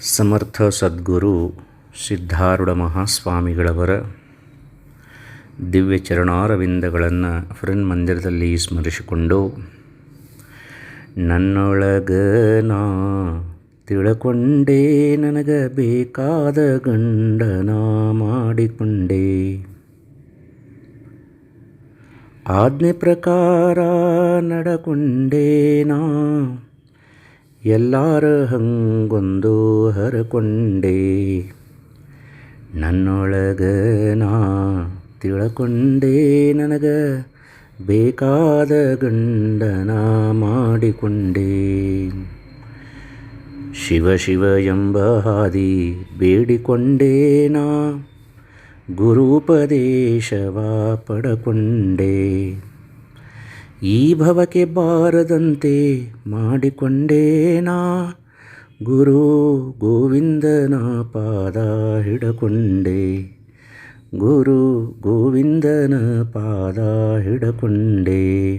ಸಮರ್ಥ ಸದ್ಗುರು ಸಿದ್ಧಾರೂಢ ಮಹಾಸ್ವಾಮಿಗಳವರ ದಿವ್ಯ ಚರಣಾರವಿಂದಗಳನ್ನು ಫ್ರೆಂಡ್ ಮಂದಿರದಲ್ಲಿ ಸ್ಮರಿಸಿಕೊಂಡು, ನನ್ನೊಳಗ ನಾ ತಿಳ್ಕೊಂಡೆ, ನನಗ ಬೇಕಾದ ಗಂಡನ ಮಾಡಿಕೊಂಡೆ. ಆಜ್ಞೆ ಪ್ರಕಾರ ನಡಕೊಂಡೆ ನಾ ಎಲ್ಲಾರ ಹಂಗೊಂದು ಹರಕೊಂಡೆ ನನ್ನೊಳಗ ನಾ ತಿಳ್ಕೊಂಡೆ ನನಗ ಬೇಕಾದ ಗಂಡನ ಮಾಡಿಕೊಂಡೆ ಶಿವ ಶಿವ ಎಂಬ ಹಾದಿ ಬೇಡಿಕೊಂಡೆ ನಾ ಗುರುಪದೇಶವ ಪಡಕೊಂಡೆ ಈ ಭವಕ್ಕೆ ಬಾರದಂತೆ ಮಾಡಿಕೊಂಡೇನಾ ಗುರು ಗೋವಿಂದನ ಪಾದ ಹಿಡಕೊಂಡೆ. ಗುರು ಗೋವಿಂದನ ಪಾದ ಹಿಡಕೊಂಡೆ.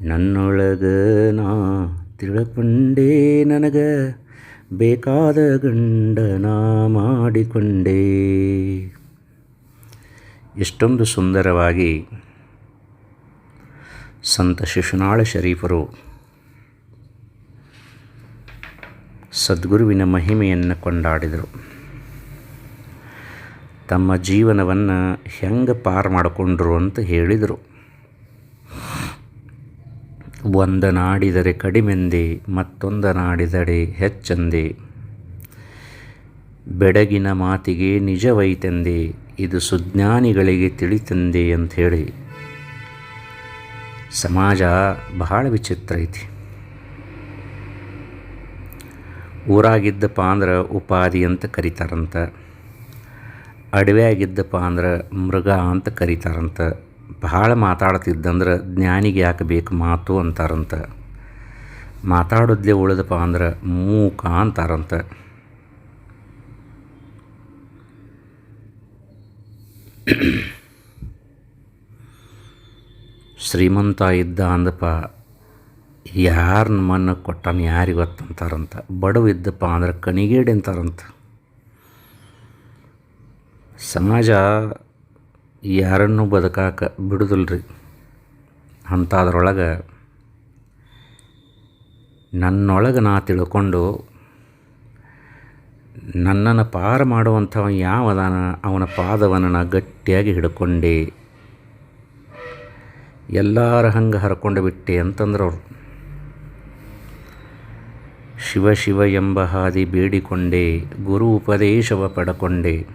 ನನ್ನೊಳಗ ನಾ ತಿಳ್ಕೊಂಡೆ ನನಗ ಬೇಕಾದ ಗಂಡನ ಮಾಡಿಕೊಂಡೆ. ಎಷ್ಟೊಂದು ಸುಂದರವಾಗಿ ಸಂತ ಶಿಶುನಾಳ ಶರೀಫರು. ಸದ್ಗುರುವಿನ ಮಹಿಮೆಯನ್ನು ಕೊಂಡಾಡಿದರು. ತಮ್ಮ ಜೀವನವನ್ನು ಹೆಂಗೆ ಪಾರು ಮಾಡಿಕೊಂಡ್ರು ಅಂತ ಹೇಳಿದರು. ಒಂದನಾಡಿದರೆ ಕಡಿಮೆಂದೆ, ಮತ್ತೊಂದನಾಡಿದರೆ ಹೆಚ್ಚಂದೆ. ಬೆಡಗಿನ ಮಾತಿಗೆ ನಿಜವೈತೆಂದೆ, ಇದು ಸುಜ್ಞಾನಿಗಳಿಗೆ ತಿಳಿತಂದೆ ಅಂಥೇಳಿ ಸಮಾಜ ಬಹಳ ವಿಚಿತ್ರ ಐತಿ. ಊರಾಗಿದ್ದಪ್ಪ ಅಂದ್ರೆ ಉಪಾಧಿ ಅಂತ ಕರೀತಾರಂತ ಅಡವ್ಯಾಗಿದ್ದಪ್ಪ ಅಂದ್ರೆ ಮೃಗ ಅಂತ ಕರೀತಾರಂತ, ಬಹಳ ಮಾತಾಡ್ತಿದ್ದಂದ್ರೆ ಜ್ಞಾನಿಗೆ ಯಾಕೆ ಬೇಕು ಮಾತು ಅಂತಾರಂತ, ಮಾತಾಡೋದ್ಲೆ ಉಳಿದಪ್ಪ ಅಂದ್ರೆ ಮೂಕ ಅಂತಾರಂತ. ಶ್ರೀಮಂತ ಇದ್ದ ಅಂದಪ್ಪ ಯಾರು ನಮ್ಮನ್ನು ಕೊಟ್ಟಾನ ಯಾರಿಗೆ ಗೊತ್ತಂತಾರಂತ ಬಡವ ಇದ್ದಪ್ಪ ಅಂದ್ರೆ ಕಣಿಗೇಡಿ ಅಂತಾರಂತ. ಸಮಾಜ ಯಾರನ್ನು ಬದುಕಾಕ ಬಿಡುದಿಲ್ರಿ. ಅಂಥದ್ರೊಳಗೆ ನನ್ನೊಳಗೆ ನಾ ತಿಳ್ಕೊಂಡು ನನ್ನನ್ನು ಪಾರು ಮಾಡುವಂಥವ ಯಾವದಾನ ಅವನ ಪಾದವನ್ನು ನಾ ಗಟ್ಟಿಯಾಗಿ ಹಿಡ್ಕೊಂಡೆ ಎಲ್ಲರ ಹಂಗೆ ಹರ್ಕೊಂಡು ಬಿಟ್ಟೆ ಅಂತಂದ್ರೆ ಅವರು. ಶಿವ ಶಿವ ಎಂಬ ಹಾದಿ ಬೇಡಿಕೊಂಡೆ, ಗುರು ಉಪದೇಶವ ಪಡಕೊಂಡೆ.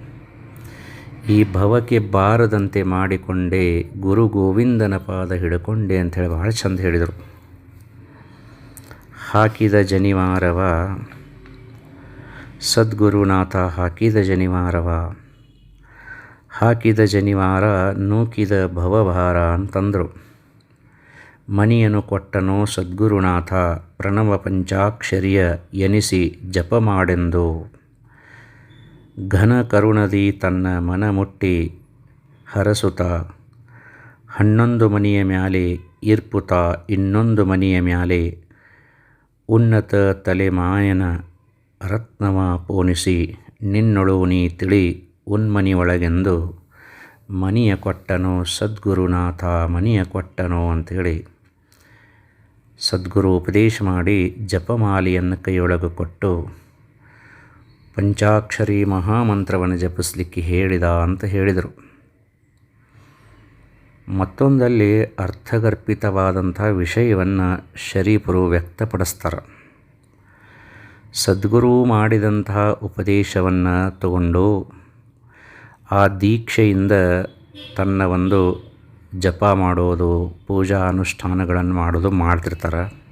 ಈ ಭವಕ್ಕೆ ಬಾರದಂತೆ ಮಾಡಿಕೊಂಡೆ, ಗುರು ಗೋವಿಂದನ ಪಾದ ಹಿಡ್ಕೊಂಡೆ ಅಂಥೇಳಿ ಭಾಳ ಚಂದ ಹೇಳಿದರು. ಹಾಕಿದ ಜನಿವಾರವ, ಸದ್ಗುರುನಾಥ ಹಾಕಿದ ಜನಿವಾರವ. ಹಾಕಿದ ಜನಿವಾರ ನೂಕಿದ ಭವಭಾರ ಅಂತಂದರು. ಮನಿಯನು ಕೊಟ್ಟನೋ ಸದ್ಗುರುನಾಥ, ಪ್ರಣವ ಪಂಚಾಕ್ಷರಿಯ ಎನಿಸಿ ಜಪ ಮಾಡೆಂದು ಘನ ಕರುಣದಿ ತನ್ನ ಮನ ಮುಟ್ಟಿ ಹರಸುತ, ಹನ್ನೊಂದು ಮನೆಯ ಮ್ಯಾಲೆ ಇರ್ಪುತ, ಇನ್ನೊಂದು ಮನೆಯ ಮ್ಯಾಲೆ ಉನ್ನತ ತಲೆಮಾಯನ ರತ್ನವ ಪೋನಿಸಿ, ನಿನ್ನೊಳು ನೀ ತಿಳಿ ಉನ್ಮನಿಯೊಳಗೆಂದು ಮನಿಯ ಕೊಟ್ಟನೋ, ಸದ್ಗುರುನಾಥ ಮನಿಯ ಕೊಟ್ಟನೋ ಅಂಥೇಳಿ ಸದ್ಗುರು ಉಪದೇಶ ಮಾಡಿ ಜಪಮಾಲೆಯನ್ನು ಕೈಯೊಳಗೆ ಕೊಟ್ಟು ಪಂಚಾಕ್ಷರಿ ಮಹಾಮಂತ್ರವನ್ನು ಜಪಿಸ್ಲಿಕ್ಕೆ ಹೇಳಿದ ಅಂತ ಹೇಳಿದರು. ಮತ್ತೊಂದಲ್ಲಿ ಅರ್ಥಗರ್ಭಿತವಾದಂಥ ವಿಷಯವನ್ನು ಶರೀಫರು ವ್ಯಕ್ತಪಡಿಸ್ತಾರೆ. ಸದ್ಗುರು ಮಾಡಿದಂತಹ ಉಪದೇಶವನ್ನು ತಗೊಂಡು ಆ ದೀಕ್ಷೆಯಿಂದ ತನ್ನ ಒಂದು ಜಪ ಮಾಡೋದು, ಪೂಜಾ ಅನುಷ್ಠಾನಗಳನ್ನು ಮಾಡೋದು ಮಾಡ್ತಿರ್ತಾರೆ.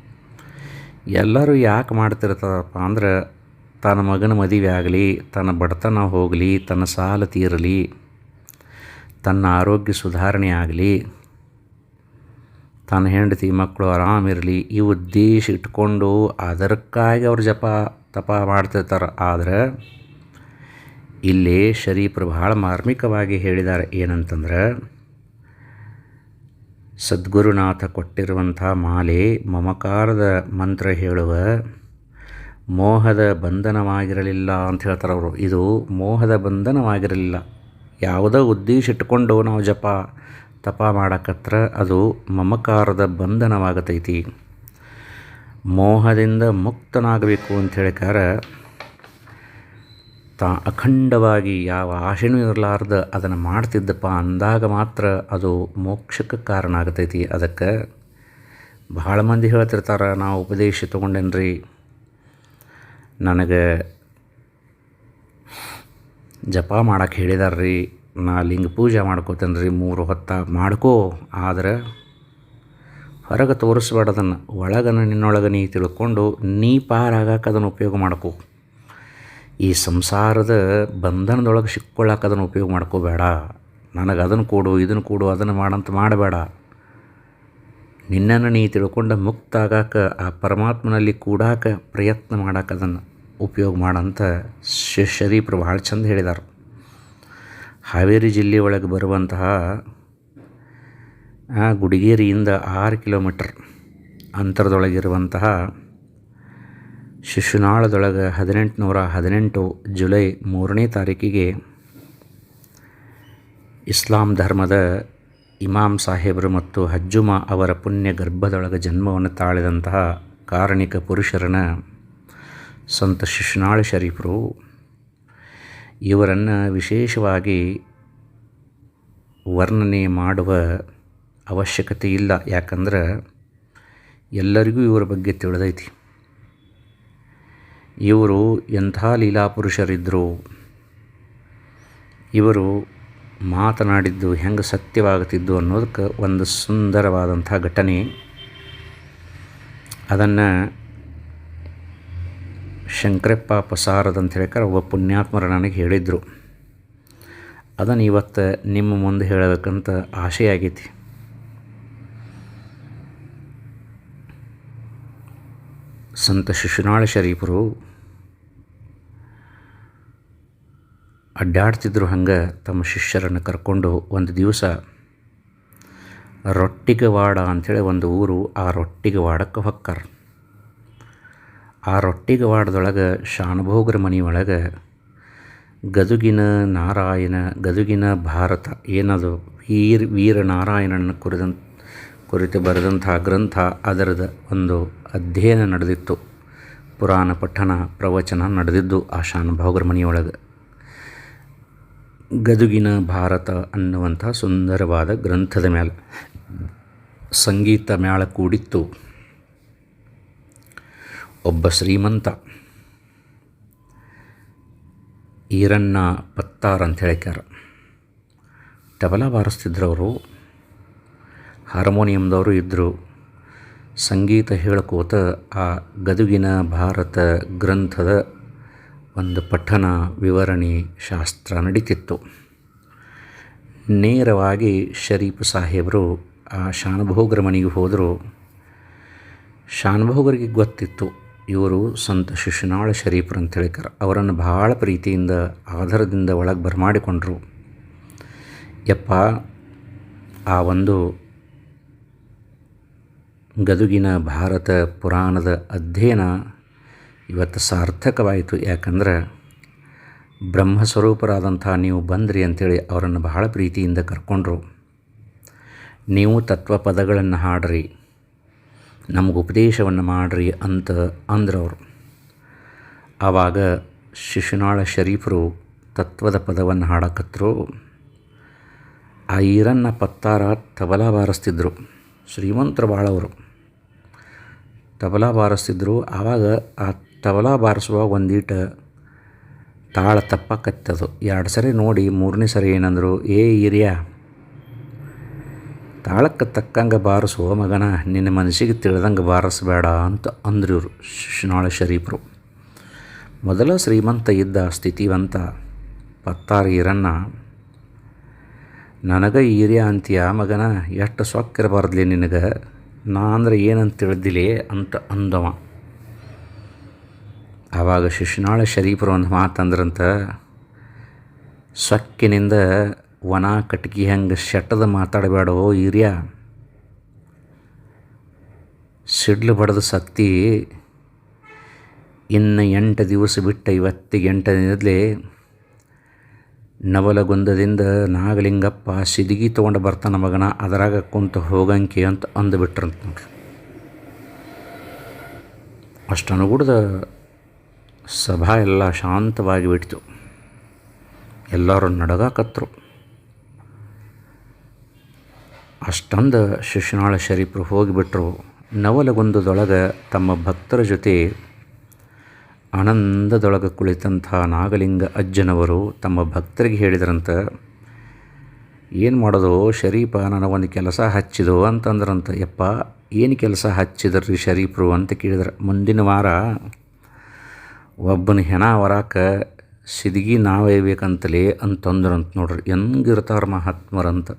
ಎಲ್ಲರೂ ಯಾಕೆ ಮಾಡ್ತಿರ್ತಾರಪ್ಪ ಅಂದ್ರೆ ತನ್ನ ಮಗನ ಮದುವೆ ಆಗಲಿ, ತನ್ನ ಬಡತನ ಹೋಗಲಿ, ತನ್ನ ಸಾಲ ತೀರಲಿ, ತನ್ನ ಆರೋಗ್ಯ ಸುಧಾರಣೆ ಆಗಲಿ, ತನ್ನ ಹೆಂಡತಿ ಮಕ್ಕಳು ಆರಾಮಿರಲಿ ಈ ಉದ್ದೇಶ ಇಟ್ಕೊಂಡು ಅದಕ್ಕಾಗಿ ಅವ್ರು ಜಪ, ತಪ ಮಾಡ್ತಿರ್ತಾರೆ. ಆದರೆ ಇಲ್ಲಿ ಶರೀಫರು ಬಹಳ ಮಾರ್ಮಿಕವಾಗಿ ಹೇಳಿದ್ದಾರೆ ಏನಂತಂದ್ರೆ, ಸದ್ಗುರುನಾಥ ಕೊಟ್ಟಿರುವಂಥ ಮಾಲೆ ಮಮಕಾರದ ಮಂತ್ರ ಹೇಳುವ ಮೋಹದ ಬಂಧನವಾಗಿರಲಿಲ್ಲ ಅಂತ ಹೇಳ್ತಾರೆ ಅವರು. ಇದು ಮೋಹದ ಬಂಧನವಾಗಿರಲಿಲ್ಲ. ಯಾವುದೋ ಉದ್ದೇಶ ಇಟ್ಕೊಂಡು ನಾವು ಜಪ, ತಪ ಮಾಡಕತ್ರ ಅದು ಮಮಕಾರದ ಬಂಧನವಾಗತೈತಿ. ಮೋಹದಿಂದ ಮುಕ್ತನಾಗಬೇಕು ಅಂತ ಹೇಳಿಕಾರ ತಾ ಅಖಂಡವಾಗಿ ಯಾವ ಆಶೆನೂ ಇರಲಾರ್ದ ಅದನ್ನು ಮಾಡ್ತಿದ್ದಪ್ಪ ಅಂದಾಗ ಮಾತ್ರ ಅದು ಮೋಕ್ಷಕ್ಕೆ ಕಾರಣ ಆಗತೈತಿ. ಅದಕ್ಕೆ ಭಾಳ ಮಂದಿ ಹೇಳ್ತಿರ್ತಾರೆ ನಾವು ಉಪದೇಶ ತೊಗೊಂಡೇನ್ರಿ? ನನಗೆ ಜಪ ಮಾಡಕ್ಕೆ ಹೇಳಿದಾರ್ರಿ. ನಾ ಲಿಂಗ ಪೂಜೆ ಮಾಡ್ಕೋತೇನೆ ರೀ ಮೂರು ಹೊತ್ತ ಮಾಡ್ಕೋ. ಆದರೆ ಹೊರಗೆ ತೋರಿಸ್ಬಾರ್ದನ್ನು ಒಳಗನ ನಿನ್ನೊಳಗೆ ನೀ ತಿಳ್ಕೊಂಡು ನೀ ಪಾರಾಗಕ್ಕೆ ಅದನ್ನು ಉಪಯೋಗ ಮಾಡ್ಕೋ. ಈ ಸಂಸಾರದ ಬಂಧನದೊಳಗೆ ಸಿಕ್ಕೊಳ್ಳಕ್ಕೆ ಅದನ್ನು ಉಪಯೋಗ ಮಾಡ್ಕೋಬೇಡ. ನನಗೆ ಅದನ್ನು ಕೊಡು, ಇದನ್ನು ಕೊಡು, ಅದನ್ನು ಮಾಡಂತ ಮಾಡಬೇಡ. ನಿನ್ನನ್ನು ನೀ ತಿಳ್ಕೊಂಡು ಮುಕ್ತ ಆಗಾಕ, ಆ ಪರಮಾತ್ಮನಲ್ಲಿ ಕೂಡಾಕ ಪ್ರಯತ್ನ ಮಾಡಕ್ಕೆ ಅದನ್ನು ಉಪಯೋಗ ಮಾಡಂತ ಶರೀಫರು ಭಾಳ ಚಂದ ಹೇಳಿದ್ದಾರೆ ಹಾವೇರಿ ಜಿಲ್ಲೆ ಒಳಗೆ ಬರುವಂತಹ ಗುಡಿಗೇರಿಯಿಂದ ಆರು ಕಿಲೋಮೀಟರ್ ಅಂತರದೊಳಗಿರುವಂತಹ ಶಿಶುನಾಳದೊಳಗೆ ಹದಿನೆಂಟುನೂರ ಹದಿನೆಂಟು ಜುಲೈ ಮೂರನೇ ತಾರೀಕಿಗೆ ಇಸ್ಲಾಂ ಧರ್ಮದ ಇಮಾಮ್ ಸಾಹೇಬರು ಮತ್ತು ಹಜ್ಜುಮಾ ಅವರ ಪುಣ್ಯ ಗರ್ಭದೊಳಗೆ ಜನ್ಮವನ್ನು ತಾಳಿದಂತಹ ಕಾರಣಿಕ ಪುರುಷರನ ಸಂತ ಶಿಶುನಾಳ ಶರೀಫರು, ಇವರನ್ನು ವಿಶೇಷವಾಗಿ ವರ್ಣನೆ ಮಾಡುವ ಅವಶ್ಯಕತೆ ಇಲ್ಲ ಯಾಕಂದ್ರೆ ಎಲ್ಲರಿಗೂ ಇವರ ಬಗ್ಗೆ ತಿಳಿದೈತಿ. ಇವರು ಎಂಥ ಲೀಲಾಪುರುಷರಿದ್ದರು ಇವರು ಮಾತನಾಡಿದ್ದು ಹೆಂಗೆ ಸತ್ಯವಾಗುತ್ತಿದ್ದು ಅನ್ನೋದಕ್ಕೆ ಒಂದು ಸುಂದರವಾದಂಥ ಘಟನೆ. ಅದನ್ನು ಶಂಕರಪ್ಪ ಪಸಾರದ ಅಂತ ಹೇಳಿಕರೆ ಒಬ್ಬ ಪುಣ್ಯಾತ್ಮರ ನನಗೆ ಹೇಳಿದರು. ಅದನ್ನು ಇವತ್ತು ನಿಮ್ಮ ಮುಂದೆ ಹೇಳಬೇಕಂತ ಆಸೆ ಸಂತ ಶಿಶುನಾಳ ಶರೀಫರು ಅಡ್ಡಾಡ್ತಿದ್ರು ಹಂಗೆ ತಮ್ಮ ಶಿಷ್ಯರನ್ನು ಕರ್ಕೊಂಡು ಒಂದು ದಿವಸ ರೊಟ್ಟಿಗವಾಡ ಅಂಥೇಳಿ ಒಂದು ಊರು ಆ ರೊಟ್ಟಿಗವಾಡಕ್ಕೆ ಹೊಕ್ಕಾರ. ಆ ರೊಟ್ಟಿಗವಾಡದೊಳಗೆ ಶಾನುಭೋಗರ ಮನೆಯೊಳಗೆ ಗದುಗಿನ ನಾರಾಯಣ, ಗದುಗಿನ ಭಾರತ, ಏನದು? ವೀರ್ ವೀರ ನಾರಾಯಣನ ಕುರಿದಂಥ ಕುರಿತು ಬರೆದಂಥ ಗ್ರಂಥ ಅದರದ ಒಂದು ಅಧ್ಯಯನ ನಡೆದಿತ್ತು. ಪುರಾಣ ಪಠಣ ಪ್ರವಚನ ನಡೆದಿದ್ದು ಆ ಶಾನುಭಾವಗರ ಮನೆಯೊಳಗೆ ಗದುಗಿನ ಭಾರತ ಅನ್ನುವಂಥ ಸುಂದರವಾದ ಗ್ರಂಥದ ಮೇಲೆ ಸಂಗೀತ ಮೇಳ ಕೂಡಿತ್ತು. ಒಬ್ಬ ಶ್ರೀಮಂತ ಈರಣ್ಣ ಪತ್ತಾರ್ ಅಂತ ಹೇಳ್ಯಾರ ತಬಲ ಬಾರಿಸ್ತಿದ್ರು ಹಾರ್ಮೋನಿಯಮ್ದವರು ಇದ್ದರು ಸಂಗೀತ ಹೇಳ್ಕೋತ ಆ ಗದುಗಿನ ಭಾರತ ಗ್ರಂಥದ ಒಂದು ಪಠನ, ವಿವರಣೆ, ಶಾಸ್ತ್ರ ನಡೀತಿತ್ತು. ನೇರವಾಗಿ ಶರೀಫ್ ಸಾಹೇಬರು ಆ ಶಾನುಭೋಗರ ಮನೆಗೆ ಹೋದರು. ಶಾನುಭೋಗರಿಗೆ ಗೊತ್ತಿತ್ತು, ಇವರು ಸಂತ ಶಿಶುನಾಳ ಶರೀಫರು ಅಂತ ಹೇಳಿಕರ ಅವರನ್ನು ಭಾಳ ಪ್ರೀತಿಯಿಂದ ಆಧಾರದಿಂದ ಒಳಗೆ ಬರಮಾಡಿಕೊಂಡರು. ಯಪ್ಪ, ಆ ಒಂದು ಗದುಗಿನ ಭಾರತ ಪುರಾಣದ ಅಧ್ಯಯನ ಇವತ್ತು ಸಾರ್ಥಕವಾಯಿತು. ಯಾಕಂದ್ರೆ ಬ್ರಹ್ಮಸ್ವರೂಪರಾದಂಥ ನೀವು ಬಂದ್ರಿ ಅಂಥೇಳಿ ಅವರನ್ನು ಬಹಳ ಪ್ರೀತಿಯಿಂದ ಕರ್ಕೊಂಡ್ರು. ನೀವು ತತ್ವ ಪದಗಳನ್ನು ಹಾಡ್ರಿ, ನಮಗೆ ಉಪದೇಶವನ್ನು ಮಾಡ್ರಿ ಅಂತ ಅಂದ್ರವರು. ಆವಾಗ ಶಿಶುನಾಳ ಶರೀಫರು ತತ್ವದ ಪದವನ್ನು ಹಾಡಕತ್ತರು ಆ ಈರನ್ನ ಪತ್ತಾರ ತಬಲ ಬಾರಿಸ್ತಿದ್ರು ಶ್ರೀಮಂತರು ಭಾಳವರು ತಬಲಾ ಬಾರಿಸ್ತಿದ್ರು, ಆವಾಗ ಆ ತಬಲಾ ಬಾರಿಸುವಾಗ ಒಂದೀಟ ತಾಳ ತಪ್ಪಕತ್ತದು. ಎರಡು ಸರಿ ನೋಡಿ, ಮೂರನೇ ಸರಿ ಏನಂದರು, ಏ ಹಿರಿಯ, ತಾಳಕ್ಕೆ ತಕ್ಕಂಗೆ ಬಾರಿಸುವ ಮಗನ, ನಿನ್ನ ಮನಸ್ಸಿಗೆ ತಿಳಿದಂಗೆ ಬಾರಿಸ್ಬೇಡ ಅಂತ ಅಂದ್ರು ಇವರು ಶಿಶುನಾಳ ಶರೀಫರು. ಮೊದಲ ಶ್ರೀಮಂತ ಇದ್ದ ಸ್ಥಿತಿವಂತ ಪತ್ತಾರು ಈರನ್ನ ನನಗೆ ಈರ್ಯ ಅಂತೀಯ ಮಗನ, ಎಷ್ಟು ಸೊಕ್ಕಿರಬಾರ್ದ್ಲಿ ನಿನಗೆ? ನಾ ಅಂದ್ರೆ ಏನಂತ ತಿಳಿದಿಲಿ ಅಂತ ಅಂದವ. ಆವಾಗ ಶಿಶುನಾಳ ಶರೀಫರ ಒಂದು ಮಾತಂದ್ರಂತ ಸೊಕ್ಕಿನಿಂದ ವನ ಕಟ್ಗಿ ಹಂಗೆ ಶೆಟ್ಟದ ಮಾತಾಡಬೇಡವೋ ಹಿರಿಯ. ಸಿಡ್ಲು ಬಡದ ಸತ್ತಿ ಇನ್ನು ಎಂಟು ದಿವಸ ಬಿಟ್ಟು ಇವತ್ತಿಗೆ ಎಂಟು ದಿನದಲ್ಲೇ ನವಲಗುಂದದಿಂದ ನಾಗಲಿಂಗಪ್ಪ ಸಿದಿಗಿ ತೊಗೊಂಡು ಬರ್ತಾನ ಮಗನ ಅದರಾಗ ಕುಂತು ಹೋಗಂಕೆ ಅಂತ ಅಂದುಬಿಟ್ರಂತ ನೋಡ್ರಿ. ಅಷ್ಟು ಅನುಗುಡ್ದ ಸಭಾ ಎಲ್ಲ ಶಾಂತವಾಗಿ ಬಿಡ್ತು ಎಲ್ಲರೂ ನಡಗಾಕತ್ರು. ಅಷ್ಟೊಂದು ಶಿಶುನಾಳ ಶರೀಫರು ಹೋಗಿಬಿಟ್ರು. ನವಲಗುಂದದೊಳಗೆ ತಮ್ಮ ಭಕ್ತರ ಜೊತೆ ಆನಂದದೊಳಗೆ ಕುಳಿತಂಥ ನಾಗಲಿಂಗ ಅಜ್ಜನವರು ತಮ್ಮ ಭಕ್ತರಿಗೆ ಹೇಳಿದ್ರಂತ, ಏನು ಮಾಡೋದು ಶರೀಫ ಒಂದು ಕೆಲಸ ಹಚ್ಚಿದು ಅಂತಂದ್ರಂತ, ಯಪ್ಪ, ಏನು ಕೆಲಸ ಹಚ್ಚಿದ್ರಿ ಶರೀಫರು ಅಂತ ಕೇಳಿದ್ರೆ. ಮುಂದಿನ ವಾರ ಒಬ್ಬನ ಹೆಣ ಹೊರಾಕ ಸಿದ್ಗಿ ನಾವೇಬೇಕಂತಲೇ ಅಂತಂದ್ರಂತ ನೋಡ್ರಿ. ಹೆಂಗಿರ್ತಾರ ಮಹಾತ್ಮರಂತ.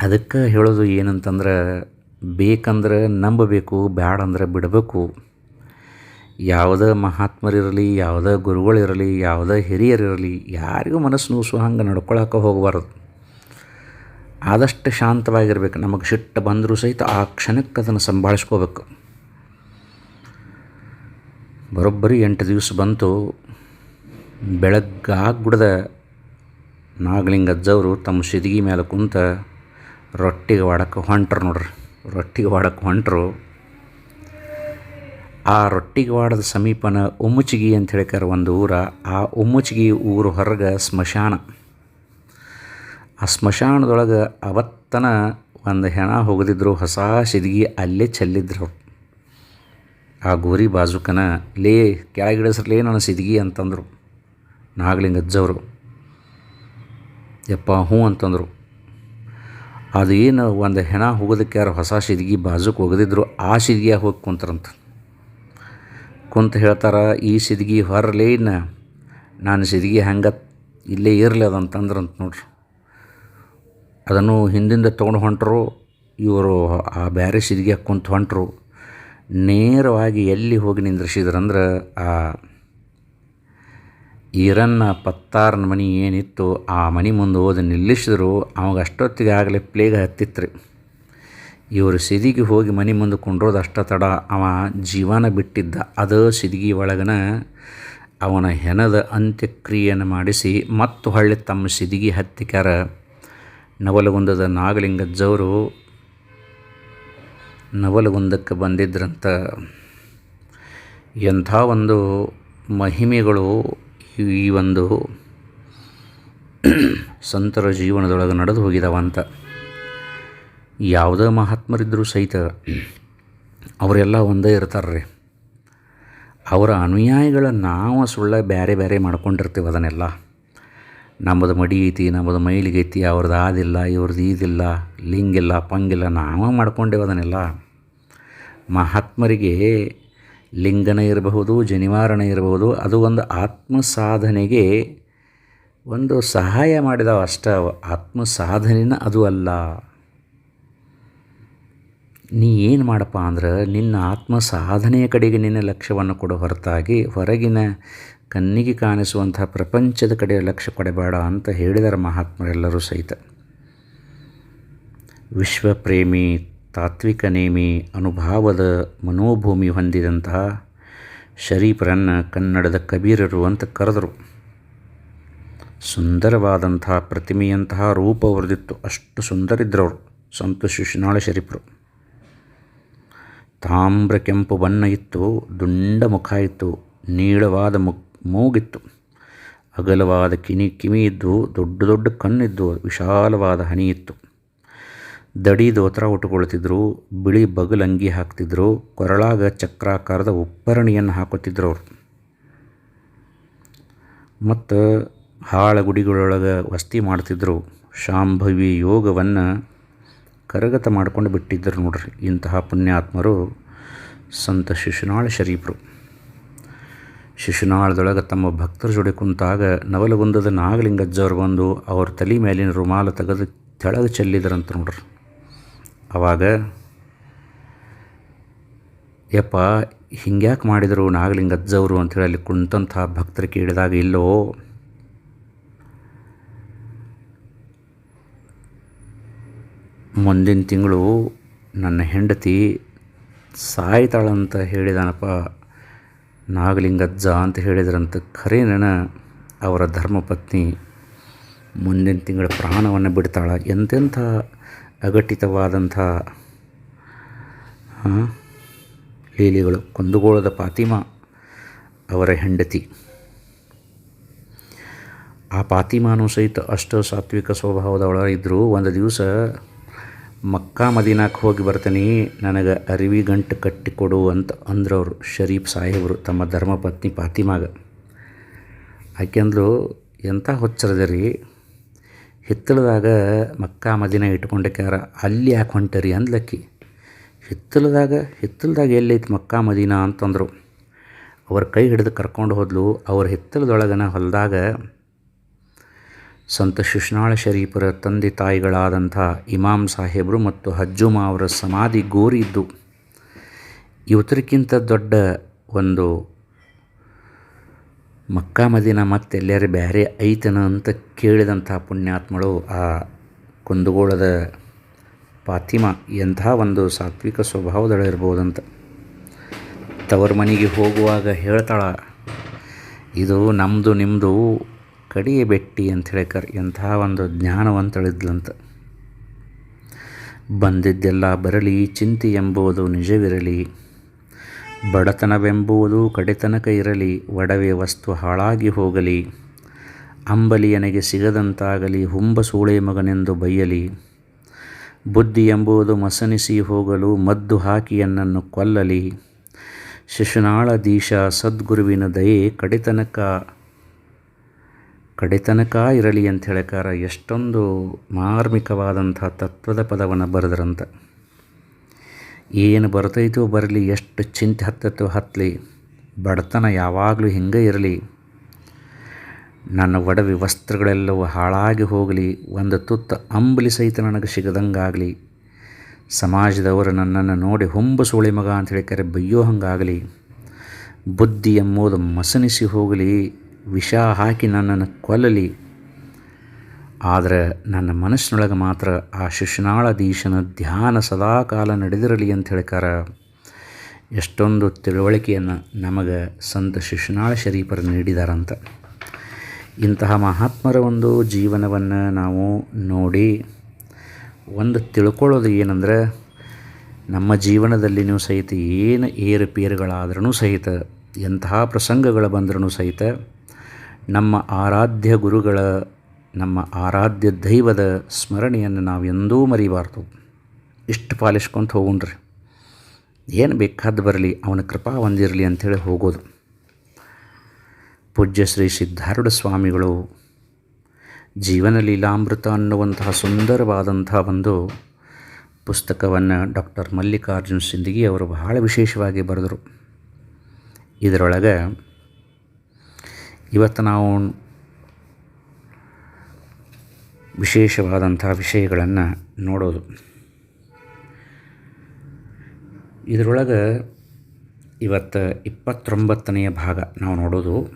ಅದಕ್ಕೆ ಹೇಳೋದು ಏನಂತಂದ್ರೆ, ಬೇಕಂದ್ರೆ ನಂಬಬೇಕು, ಬ್ಯಾಡಂದ್ರೆ ಬಿಡಬೇಕು. ಯಾವುದೇ ಮಹಾತ್ಮರಿರಲಿ ಯಾವುದೇ ಗುರುಗಳಿರಲಿ ಯಾವುದೇ ಹಿರಿಯರಿರಲಿ ಯಾರಿಗೂ ಮನಸ್ಸು ನೋಸು ಹಂಗೆ ನಡ್ಕೊಳಕ್ಕೆ ಹೋಗಬಾರ್ದು. ಆದಷ್ಟು ಶಾಂತವಾಗಿರ್ಬೇಕು. ನಮಗೆ ಸಿಟ್ಟು ಬಂದರೂ ಸಹಿತ ಆ ಕ್ಷಣಕ್ಕೆ ಅದನ್ನು ಸಂಭಾಳಿಸ್ಕೋಬೇಕು. ಬರೋಬ್ಬರಿ ಎಂಟು ದಿವಸ ಬಂತು. ಬೆಳಗ್ಗಾಗ್ಬಿಡ್ದ ನಾಗಲಿಂಗಜ್ಜವರು ತಮ್ಮ ಸಿದ್ಗಿ ಮೇಲೆ ಕುಂತ ರೊಟ್ಟಿಗೆ ವಾಡಕ್ಕೆ ಹೊಂಟ್ರು ನೋಡ್ರಿ. ರೊಟ್ಟಿಗೆ ವಾಡಕ್ಕೆ ಹೊಂಟರು. ಆ ರೊಟ್ಟಿಗವಾಡದ ಸಮೀಪನ ಉಮ್ಮುಚಿಗಿ ಅಂತ ಹೇಳ್ಕಾರ ಒಂದು ಊರ, ಆ ಉಮ್ಮುಚಿಗಿ ಊರು ಹೊರಗೆ ಸ್ಮಶಾನ. ಆ ಸ್ಮಶಾನದೊಳಗೆ ಅವತ್ತನ ಒಂದು ಹೆಣ ಹೋಗದಿದ್ರು, ಹೊಸ ಸಿದ್ಗಿ ಅಲ್ಲೇ ಚೆಲ್ಲಿದ್ರು. ಆ ಗೋರಿ ಬಾಜುಕನ, ಲೇ ಕೆಳಗಿಡಿಸ್ರಲೇ ನನ್ನ ಸಿದ್ಗಿ ಅಂತಂದರು. ನಾಗಲಿಂಗಜ್ಜವರು ಯಪ್ಪ, ಹ್ಞೂ ಅಂತಂದರು. ಅದೇನು, ಒಂದು ಹೆಣ ಹೋಗೋದಕ್ಕೆ ಯಾರು ಹೊಸ ಸಿದ್ಗಿ ಬಾಜುಕ್ಕೆ ಹೋಗದಿದ್ರು, ಆ ಸಿದ್ಗಿಯಾಗ ಹೋಗಿ ಕುಂತಾರಂತ. ಕುಂತ ಹೇಳ್ತಾರ, ಈ ಸಿದ್ಗಿ ಹೊರಲೇ ಇನ್ನ, ನಾನು ಸಿದ್ಗಿ ಹಂಗೆ ಇಲ್ಲೇ ಇರಲಿ ಅದಂತಂದ್ರಂತ ನೋಡ್ರಿ. ಅದನ್ನು ಹಿಂದಿಂದ ತೊಗೊಂಡು ಹೊಂಟರು, ಇವರು ಆ ಬ್ಯಾರೆ ಸಿದ್ಗಿ ಕುಂತು ಹೊಂಟರು. ನೇರವಾಗಿ ಎಲ್ಲಿ ಹೋಗಿ ನಿಂದ್ರಿಸಿದ್ರಂದ್ರೆ, ಆ ಈರನ್ನ ಪತ್ತಾರನ ಮನೆ ಏನಿತ್ತು, ಆ ಮನೆ ಮುಂದೆ ಹೋದ ನಿಲ್ಲಿಸಿದ್ರು, ಅವಾಗ ಅಷ್ಟೊತ್ತಿಗೆ ಆಗಲೇ ಪ್ಲೇಗ್ ಹತ್ತಿತ್ತು ರೀ ಇವರು ಸಿದಿಗಿ ಹೋಗಿ ಮನೆ ಮುಂದೆ ಕೊಂಡ್ರೋದು ಅಷ್ಟ ತಡ. ಅವ ಜೀವನ ಬಿಟ್ಟಿದ್ದ. ಅದ ಸಿದಿಗಿ ಒಳಗನ ಅವನ ಹೆಣದ ಅಂತ್ಯಕ್ರಿಯೆಯನ್ನು ಮಾಡಿಸಿ ಮತ್ತು ಹಳ್ಳಿ ತಮ್ಮ ಸಿದಿಗಿ ಹತ್ತಿಕ್ಯಾರ ನವಲಗುಂದದ ನಾಗಲಿಂಗಜ್ಜವರು ನವಲಗುಂದಕ್ಕೆ ಬಂದಿದ್ರಂತ ಎಂಥ ಒಂದು ಮಹಿಮೆಗಳು ಈ ಒಂದು ಸಂತರ ಜೀವನದೊಳಗೆ ನಡೆದು ಹೋಗಿದಾವಂತ. ಯಾವುದೇ ಮಹಾತ್ಮರಿದ್ದರೂ ಸಹಿತ ಅವರೆಲ್ಲ ಒಂದೇ ಇರ್ತಾರೆ ಅವರ ಅನುಯಾಯಿಗಳನ್ನು ನಾವು ಸುಳ್ಳ ಬೇರೆ ಬೇರೆ ಮಾಡ್ಕೊಂಡಿರ್ತೀವಿ ಅದನ್ನೆಲ್ಲ. ನಮ್ಮದು ಮಡಿ ಐತಿ, ನಮ್ಮದು ಮೈಲಿಗೆ ಐತಿ, ಅವ್ರದ್ದು ಆದಿಲ್ಲ, ಇವ್ರದ್ದು ಇದಿಲ್ಲ ಲಿಂಗಿಲ್ಲ ಪಂಗಿಲ್ಲ ನಾವು ಮಾಡ್ಕೊಂಡೇವೆ ಅದನ್ನೆಲ್ಲ. ಮಹಾತ್ಮರಿಗೆ ಲಿಂಗನ ಇರಬಹುದು ಜನಿವಾರಣ ಇರಬಹುದು, ಅದು ಒಂದು ಆತ್ಮ ಸಾಧನೆಗೆ ಒಂದು ಸಹಾಯ ಮಾಡಿದವು ಅಷ್ಟ ಆತ್ಮ ಸಾಧನೆನ ಅದು ಅಲ್ಲ. ನೀ ಏನು ಮಾಡಪ್ಪ ಅಂದ್ರೆ ನಿನ್ನ ಆತ್ಮ ಸಾಧನೆಯ ಕಡೆಗೆ ನಿನ್ನ ಲಕ್ಷ್ಯವನ್ನು ಕೊಡೋ ಹೊರತಾಗಿ ಹೊರಗಿನ ಕಣ್ಣಿಗೆ ಕಾಣಿಸುವಂತಹ ಪ್ರಪಂಚದ ಕಡೆ ಲಕ್ಷ್ಯ ಕೊಡಬೇಡ ಅಂತ ಹೇಳಿದರ ಮಹಾತ್ಮರೆಲ್ಲರೂ ಸಹಿತ. ವಿಶ್ವಪ್ರೇಮಿ, ತಾತ್ವಿಕ ನೇಮಿ, ಅನುಭಾವದ ಮನೋಭೂಮಿ ಹೊಂದಿದಂತಹ ಶರೀಫರನ್ನು ಕನ್ನಡದ ಕಬೀರರು ಅಂತ ಕರೆದರು. ಸುಂದರವಾದಂತಹ ಪ್ರತಿಮೆಯಂತಹ ರೂಪವರೆದಿತ್ತು ಅಷ್ಟು ಸುಂದರಿದ್ರವರು ಸಂತ ಶಿಶುನಾಳ ಶರೀಫರು. ತಾಮ್ರ ಕೆಂಪು ಬಣ್ಣ ಇತ್ತು, ದುಂಡ ಮುಖ ಇತ್ತು, ನೀಳವಾದ ಮುಕ್ ಮೂಗಿತ್ತು. ಅಗಲವಾದ ಕಿನಿ ಕಿಮಿ ಇದ್ದು, ದೊಡ್ಡ ದೊಡ್ಡ ಕಣ್ಣಿದ್ದು, ವಿಶಾಲವಾದ ಹನಿ ಇತ್ತು. ದಡಿ ದೋತ್ರ ಉಟ್ಟುಕೊಳ್ತಿದ್ರು ಬಿಳಿ ಬಗಲಂಗಿ ಹಾಕ್ತಿದ್ರು, ಕೊರಳಾಗ ಚಕ್ರಾಕಾರದ ಉಪ್ಪರಣಿಯನ್ನು ಹಾಕುತ್ತಿದ್ರು ಅವರು. ಮತ್ತು ಹಾಳಗುಡಿಗಳೊಳಗೆ ವಸ್ತಿ ಮಾಡ್ತಿದ್ರು. ಶಾಂಭವಿ ಯೋಗವನ್ನು ಕರಗತ ಮಾಡ್ಕೊಂಡು ಬಿಟ್ಟಿದ್ದರು ನೋಡ್ರಿ. ಇಂತಹ ಪುಣ್ಯಾತ್ಮರು ಸಂತ ಶಿಶುನಾಳ ಶರೀಫರು. ಶಿಶುನಾಳದೊಳಗೆ ತಮ್ಮ ಭಕ್ತರ ಜೋಡಿ ಕುಂತಾಗ ನವಲಗುಂದದ ನಾಗಲಿಂಗಜ್ಜವರು ಬಂದು ಅವ್ರ ತಲೆ ಮೇಲಿನ ರುಮಾಲ ತೆಗೆದು ಕೆಳಗೆ ಚೆಲ್ಲಿದ್ರಂತ ನೋಡ್ರಿ. ಆವಾಗ ಯಪ್ಪ, ಹಿಂಗ್ಯಾಕೆ ಮಾಡಿದರು ನಾಗಲಿಂಗಜ್ಜವರು? ಅಂಥೇಳಿ ಅಲ್ಲಿ ಕುಂತಂತಹ ಭಕ್ತರಿಗೆ ಕೇಳಿದಾಗ, ಇಲ್ಲೋ ಮುಂದಿನ ತಿಂಗಳು ನನ್ನ ಹೆಂಡತಿ ಸಾಯ್ತಾಳಂತ ಹೇಳಿದಾನಪ್ಪ. ನಾಗಲಿಂಗಜ್ಜ ಅಂತ ಹೇಳಿದ್ರಂತ ಖರೇನ ಅವರ ಧರ್ಮಪತ್ನಿ ಮುಂದಿನ ತಿಂಗಳ ಪ್ರಾಣವನ್ನು ಬಿಡ್ತಾಳೆ. ಎಂತೆಂಥ ಅಘಟಿತವಾದಂಥ ಲೀಲಿಗಳು. ಕುಂದಗೋಳದ ಪಾತಿಮಾ ಅವರ ಹೆಂಡತಿ. ಆ ಪಾತಿಮಾನು ಸಹಿತ ಅಷ್ಟು ಸಾತ್ವಿಕ ಸ್ವಭಾವದವಳ ಇದ್ದರೂ ಒಂದು ದಿವಸ ಮಕ್ಕಾ ಮದೀನಾಕ್ಕೆ ಹೋಗಿ ಬರ್ತೀನಿ, ನನಗೆ ಅರಿವಿ ಗಂಟು ಕಟ್ಟಿಕೊಡು ಅಂತ ಅಂದ್ರವರು ಶರೀಫ್ ಸಾಹೇಬರು ತಮ್ಮ ಧರ್ಮಪತ್ನಿ ಪಾತಿಮಾಗ ಆಕೆಂದ್ಲು ಎಂಥ ಹೊಚ್ಚರದ ರೀ ಹಿತ್ತಲದಾಗ ಮಕ್ಕಾ ಮದಿನ ಇಟ್ಕೊಂಡಕ್ಕಾರ ಅಲ್ಲಿ ಯಾಕೆ ಹೊಂಟರಿ ಅಂದ್ಲಕ್ಕಿ. ಹಿತ್ತಲದಾಗ ಹಿತ್ತಲದಾಗ ಎಲ್ಲೈತಿ ಮಕ್ಕಾ ಮದೀನಾ ಅಂತಂದರು. ಅವ್ರ ಕೈ ಹಿಡಿದು ಕರ್ಕೊಂಡು ಹೋದ್ಲು, ಅವ್ರ ಹಿತ್ತಲದೊಳಗನ ಹೊಲದಾಗ ಸಂತ ಶಿಶ್ನಾಳ ಶರೀಫರ ತಂದೆ ತಾಯಿಗಳಾದಂಥ ಇಮಾಮ್ ಸಾಹೇಬರು ಮತ್ತು ಹಜ್ಜುಮಾ ಅವರ ಸಮಾಧಿ ಗೋರಿ ಇದ್ದು ಇವತ್ತಕ್ಕಿಂತ ದೊಡ್ಡ ಒಂದು ಮಕ್ಕಾ ಮದಿನ ಮತ್ತೆ ಎಲ್ಲಾರು ಬೇರೆ ಐತನ ಅಂತ ಕೇಳಿದಂಥ ಪುಣ್ಯಾತ್ಮಳು ಆ ಕುಂದಗೋಳದ ಪಾತಿಮ ಎಂಥ ಒಂದು ಸಾತ್ವಿಕ ಸ್ವಭಾವದಳಿರ್ಬೋದಂತ ತವರ ಮನೆಗೆ ಹೋಗುವಾಗ ಹೇಳ್ತಾಳ, ಇದು ನಮ್ಮದು ನಿಮ್ಮದು ಕಡಿಯ ಬೆಟ್ಟಿ ಅಂತ ಹೇಳ್ಕರ್ ಎಂಥ ಒಂದು ಜ್ಞಾನವಂತಳಿದ್ಲಂತ ಬಂದಿದ್ದೆಲ್ಲ ಬರಲಿ, ಚಿಂತೆ ಎಂಬುದು ನಿಜವಿರಲಿ. ಬಡತನವೆಂಬುವುದು ಕಡೆತನಕ ಇರಲಿ, ಒಡವೆ ವಸ್ತು ಹಾಳಾಗಿ ಹೋಗಲಿ. ಅಂಬಲಿಯನಿಗೆ ಸಿಗದಂತಾಗಲಿ, ಹುಂಬ ಸೂಳೆ ಮಗನೆಂದು ಬೈಯಲಿ ಬುದ್ಧಿ ಎಂಬುದು ಮಸನಿಸಿ ಹೋಗಲು, ಮದ್ದು ಹಾಕಿ ಎನ್ನನ್ನು ಕೊಲ್ಲಲಿ. ಶಿಶುನಾಳ ದೀಶ ಸದ್ಗುರುವಿನ ದಯೆ ಕಡೆತನಕ ಕಡೆತನಕ ಇರಲಿ ಅಂತ ಹೇಳಕಾರ, ಎಷ್ಟೊಂದು ಮಾರ್ಮಿಕವಾದಂಥ ತತ್ವದ ಪದವನ್ನು ಬರೆದ್ರಂತ. ಏನು ಬರ್ತೈತೋ ಬರಲಿ, ಎಷ್ಟು ಚಿಂತೆ ಹತ್ತತ್ತೋ ಹತ್ತಲಿ, ಬಡತನ ಯಾವಾಗಲೂ ಹಿಂಗೆ ಇರಲಿ. ನನ್ನ ಒಡವಿ ವಸ್ತ್ರಗಳೆಲ್ಲವೂ ಹಾಳಾಗಿ ಹೋಗಲಿ, ಒಂದು ತುತ್ತ ಅಂಬಲಿ ಸಹಿತ ನನಗೆ ಸಿಗದಂಗಾಗಲಿ, ಸಮಾಜದವರು ನನ್ನನ್ನು ನೋಡಿ ಹೊಂಬು ಸೋಳಿ ಮಗ ಅಂತ ಹೇಳಿಕರೆ ಬೈಯೋ ಹಂಗಾಗಲಿ, ಬುದ್ಧಿ ಎಂಬುದು ಮಸನಿಸಿ ಹೋಗಲಿ ವಿಷ ಹಾಕಿ ನನ್ನನ್ನು ಕೊಲ್ಲಲಿ. ಆದರೆ ನನ್ನ ಮನಸ್ಸಿನೊಳಗೆ ಮಾತ್ರ ಆ ಶಿಶುನಾಳಧೀಶನ ಧ್ಯಾನ ಸದಾಕಾಲ ನಡೆದಿರಲಿ ಅಂತ ಹೇಳ್ಕಾರ, ಎಷ್ಟೊಂದು ತಿಳುವಳಿಕೆಯನ್ನು ನಮಗೆ ಸಂತ ಶಿಶುನಾಳ ಶರೀಫರು ನೀಡಿದಾರಂತ. ಇಂತಹ ಮಹಾತ್ಮರ ಒಂದು ಜೀವನವನ್ನು ನಾವು ನೋಡಿ ಒಂದು ತಿಳ್ಕೊಳ್ಳೋದು ಏನಂದ್ರೆ, ನಮ್ಮ ಜೀವನದಲ್ಲಿನೂ ಸಹಿತ ಏನು ಏರುಪೇರುಗಳಾದ್ರೂ ಸಹಿತ, ಎಂತಹ ಪ್ರಸಂಗಗಳು ಬಂದ್ರೂ ಸಹಿತ ನಮ್ಮ ಆರಾಧ್ಯ ಗುರುಗಳ, ನಮ್ಮ ಆರಾಧ್ಯ ದೈವದ ಸ್ಮರಣೆಯನ್ನು ನಾವು ಎಂದೂ ಮರಿಬಾರ್ದು. ಇಷ್ಟು ಪಾಲಿಸ್ಕೊಂತ ಹೋಗುಣ್ರಿ. ಏನು ಬೇಕಾದ್ದು ಬರಲಿ, ಅವನ ಕೃಪಾ ಹೊಂದಿರಲಿ ಅಂಥೇಳಿ ಹೋಗೋದು. ಪೂಜ್ಯ ಶ್ರೀ ಸಿದ್ಧಾರೂಢ ಸ್ವಾಮಿಗಳು, ಜೀವನ ಲೀಲಾಮೃತ ಅನ್ನುವಂತಹ ಸುಂದರವಾದಂತಹ ಒಂದು ಪುಸ್ತಕವನ್ನು ಡಾಕ್ಟರ್ ಮಲ್ಲಿಕಾರ್ಜುನ್ ಸಿಂದಗಿ ಅವರು ಬಹಳ ವಿಶೇಷವಾಗಿ ಬರೆದರು. ಇದರೊಳಗೆ ಇವತ್ತು ನಾವು ವಿಶೇಷವಾದಂಥ ವಿಷಯಗಳನ್ನು ನೋಡೋದು. ಇದರೊಳಗೆ ಇವತ್ತು ಇಪ್ಪತ್ತೊಂಬತ್ತನೆಯ ಭಾಗ ನಾವು ನೋಡೋದು.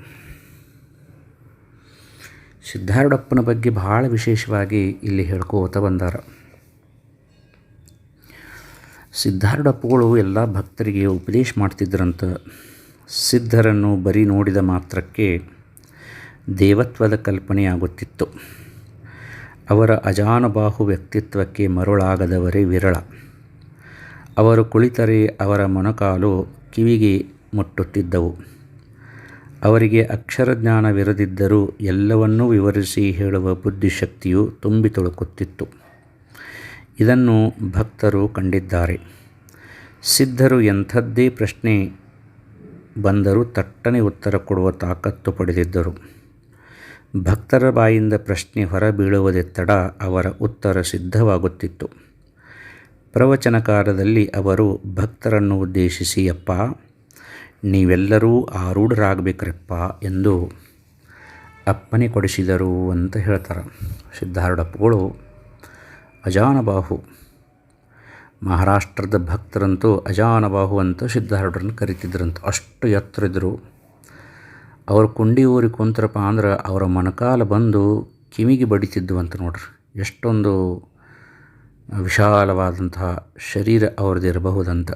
ಸಿದ್ಧಾರೂಢಪ್ಪನ ಬಗ್ಗೆ ಭಾಳ ವಿಶೇಷವಾಗಿ ಇಲ್ಲಿ ಹೇಳ್ಕೋತ ಬಂದಾರ. ಸಿದ್ಧಾರೂಢಪ್ಪಗಳು ಎಲ್ಲ ಭಕ್ತರಿಗೆ ಉಪದೇಶ ಮಾಡ್ತಿದ್ರಂತ, ಸಿದ್ಧರನ್ನು ಬರೀ ನೋಡಿದ ಮಾತ್ರಕ್ಕೆ ದೇವತ್ವದ ಕಲ್ಪನೆಯಾಗುತ್ತಿತ್ತು. ಅವರ ಅಜಾನುಬಾಹು ವ್ಯಕ್ತಿತ್ವಕ್ಕೆ ಮರುಳಾಗದವರೇ ವಿರಳ. ಅವರು ಕುಳಿತರೆ ಅವರ ಮೊಣಕಾಲು ಕಿವಿಗೆ ಮುಟ್ಟುತ್ತಿದ್ದವು. ಅವರಿಗೆ ಅಕ್ಷರಜ್ಞಾನವಿರದಿದ್ದರೂ ಎಲ್ಲವನ್ನೂ ವಿವರಿಸಿ ಹೇಳುವ ಬುದ್ಧಿಶಕ್ತಿಯು ತುಂಬಿ ತುಳುಕುತ್ತಿತ್ತು. ಇದನ್ನು ಭಕ್ತರು ಕಂಡಿದ್ದಾರೆ. ಸಿದ್ಧರು ಎಂಥದ್ದೇ ಪ್ರಶ್ನೆ ಬಂದರೂ ತಟ್ಟನೆ ಉತ್ತರ ಕೊಡುವ ತಾಕತ್ತು ಪಡೆದಿದ್ದರು. ಭಕ್ತರ ಬಾಯಿಂದ ಪ್ರಶ್ನೆ ಹೊರಬೀಳುವುದೇ ತಡ ಅವರ ಉತ್ತರ ಸಿದ್ಧವಾಗುತ್ತಿತ್ತು. ಪ್ರವಚನಕಾರದಲ್ಲಿ ಅವರು ಭಕ್ತರನ್ನು ಉದ್ದೇಶಿಸಿ, ಅಪ್ಪ, ನೀವೆಲ್ಲರೂ ಆರೂಢರಾಗಬೇಕ್ರಪ್ಪ ಎಂದು ಅಪ್ಪನೆ ಕೊಡಿಸಿದರು ಅಂತ ಹೇಳ್ತಾರೆ. ಸಿದ್ಧಾರೂಢಪ್ಪಗಳು, ಅಜಾನಬಾಹು. ಮಹಾರಾಷ್ಟ್ರದ ಭಕ್ತರಂತೂ ಅಜಾನಬಾಹು ಅಂತ ಸಿದ್ಧಾರೂಢರನ್ನು ಕರಿತಿದ್ರಂತ. ಅಷ್ಟು ಎತ್ತರ ಇದ್ದರು ಅವ್ರ ಕುಂಡಿ ಊರಿ ಕುಂತ್ರಪ್ಪ ಅಂದ್ರೆ ಅವರ ಮನಕಾಲ ಬಂದು ಕಿವಿಗೆ ಬಡಿಸಿದ್ದು ಅಂತ ನೋಡ್ರಿ. ಎಷ್ಟೊಂದು ವಿಶಾಲವಾದಂತಹ ಶರೀರ ಅವ್ರದ್ದು ಇರಬಹುದಂತ.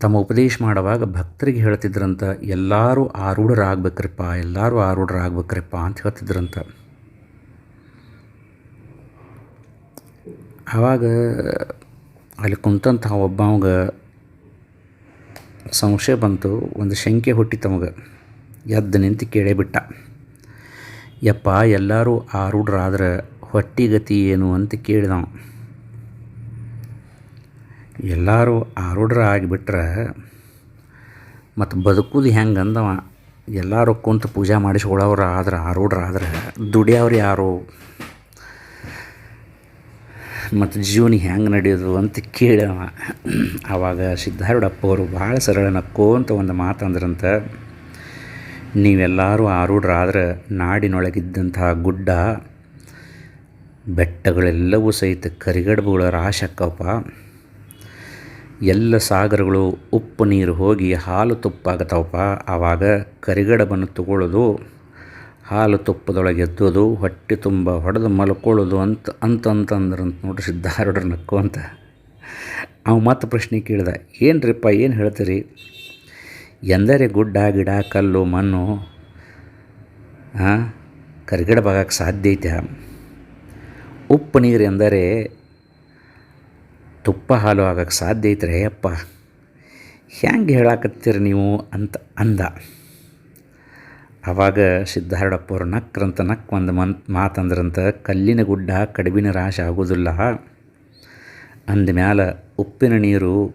ತಮ್ಮ ಉಪದೇಶ ಮಾಡುವಾಗ ಭಕ್ತರಿಗೆ ಹೇಳ್ತಿದ್ರಂತ, ಎಲ್ಲರೂ ಆರೂಢರಾಗ್ಬೇಕ್ರಿಪ್ಪ ಎಲ್ಲರೂ ಆರೂಢರಾಗ್ಬೇಕ್ರಿಪ್ಪ ಅಂತ ಹೇಳ್ತಿದ್ರಂತ. ಆವಾಗ ಅಲ್ಲಿ ಕುಂತಂತಹ ಒಬ್ಬ ಸಂಶಯ ಬಂತು, ಒಂದು ಶಂಕೆ ಹುಟ್ಟಿತ್ತು ಅವಾಗ. ಎದ್ದು ನಿಂತು ಕೇಳೇ ಬಿಟ್ಟ ಯಪ್ಪ, ಎಲ್ಲರೂ ಆರೂಢರಾದ್ರೆ ಹೊಟ್ಟಿಗತಿ ಏನು ಅಂತ ಕೇಳಿದ ಅವ. ಎಲ್ಲರೂ ಆರೂಢರ ಆಗಿಬಿಟ್ರೆ ಮತ್ತು ಬದುಕುದು ಹೆಂಗೆ ಅಂದವ. ಎಲ್ಲರೂ ಕುಂತು ಪೂಜೆ ಮಾಡಿಸ್ಕೊಳ್ಳೋರು ಆದ್ರೆ ಆರೂಢರಾದ್ರೆ ದುಡಿಯೋರು ಯಾರು? ಮತ್ತು ಜೀವನ ಹೆಂಗೆ ನಡೆಯೋದು ಅಂತ ಕೇಳವ ಆವಾಗ ಸಿದ್ಧಾರೂಢಪ್ಪ ಅವರು ಭಾಳ ಸರಳ ನಕ್ಕೋಂತ ಒಂದು ಮಾತಂದ್ರಂತ ನೀವೆಲ್ಲರೂ ಆರೂಢರಾದ್ರೆ ನಾಡಿನೊಳಗಿದ್ದಂತಹ ಗುಡ್ಡ, ಬೆಟ್ಟಗಳೆಲ್ಲವೂ ಸಹಿತ ಕರಿಗಡಬುಗಳ ರಾಶಿ ಆಕ್ಕವಪ್ಪ ಎಲ್ಲ ಸಾಗರಗಳು ಉಪ್ಪು ನೀರು ಹೋಗಿ ಹಾಲು ತುಪ್ಪಾಗತ್ತವಪ್ಪ ಆವಾಗ ಕರಿಗಡಬನ್ನು ತಗೊಳ್ಳೋದು ಹಾಲು ತುಪ್ಪದೊಳಗೆ ಎದ್ದೋದು, ಹೊಟ್ಟೆ ತುಂಬ ಹೊಡೆದು ಮಲ್ಕೊಳ್ಳೋದು ಅಂತ ಅಂತಂತಂದ್ರಂತ ನೋಡ್ರಿ ಸಿದ್ಧಾರೂಢರು ನಕ್ಕು ಅಂತ ಅವ ಮತ್ತೆ ಪ್ರಶ್ನೆ ಕೇಳ್ದ, ಏನ್ರಿಪ್ಪ, ಏನು ಹೇಳ್ತೀರಿ? ಎಂದರೆ ಗುಡ್ಡ, ಗಿಡ, ಕಲ್ಲು, ಮಣ್ಣು ಹಾಂ ಕರಿಗಡಬಾಗಕ್ಕೆ ಸಾಧ್ಯ ಐತೆ. ಉಪ್ಪು ನೀರು ಎಂದರೆ ತುಪ್ಪ ಹಾಲು ಆಗಕ್ಕೆ ಸಾಧ್ಯ ಐತ್ರಿ ಅಪ್ಪ ಹೆಂಗೆ ಹೇಳಾಕತ್ತೀರಿ ನೀವು? ಅಂತ ಅಂದ. ಆವಾಗ ಸಿದ್ಧಾರೂಢಪ್ಪವ್ರು ನಕ್ರಂತ ನಕ್ ಒಂದು ಮನ್, ಮಾತಂದ್ರಂತ, ಕಲ್ಲಿನ ಗುಡ್ಡ ಕಡುಬಿನ ರಾಶ ಆಗೋದಿಲ್ಲ. ಅಂದಮ್ಯಾಲ ಉಪ್ಪಿನ ನೀರು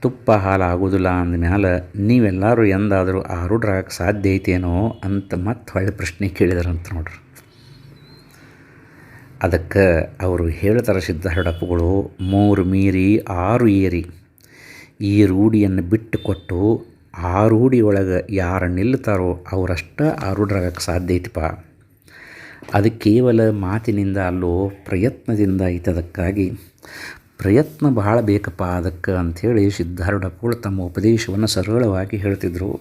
ತುಪ್ಪ ಹಾಲು ಆಗೋದಿಲ್ಲ. ಅಂದಮ್ಯಾಲ ನೀವೆಲ್ಲರೂ ಎಂದಾದರೂ ಆರೂಢರಾಗಕ್ಕೆ ಸಾಧ್ಯ ಐತೇನೋ ಅಂತ ಮತ್ತೆ ಹೊಳ್ಳಿ ಪ್ರಶ್ನೆ ಕೇಳಿದಾರಂತ ನೋಡ್ರಿ. ಅದಕ್ಕೆ ಅವರು ಹೇಳ್ತಾರೆ ಸಿದ್ಧಾರೂಢಪ್ಪಗಳು, ಮೂರು ಮೀರಿ ಆರು ಏರಿ, ಈ ರೂಢಿಯನ್ನು ಬಿಟ್ಟು ಕೊಟ್ಟು ಆ ರೂಢಿ ಒಳಗೆ ಯಾರು ನಿಲ್ತಾರೋ ಅವರಷ್ಟ ರೂಢರಾಗಕ್ಕೆ ಸಾಧ್ಯ ಐತಿಪ್ಪ ಅದು ಕೇವಲ ಮಾತಿನಿಂದ ಅಲ್ಲೋ ಪ್ರಯತ್ನದಿಂದ ಐತದಕ್ಕಾಗಿ. ಪ್ರಯತ್ನ ಬಹಳ ಬೇಕಪ್ಪ ಅದಕ್ಕೆ ಅಂಥೇಳಿ ಕೂಡ ತಮ್ಮ ಉಪದೇಶವನ್ನು ಸರಳವಾಗಿ ಹೇಳ್ತಿದ್ರು.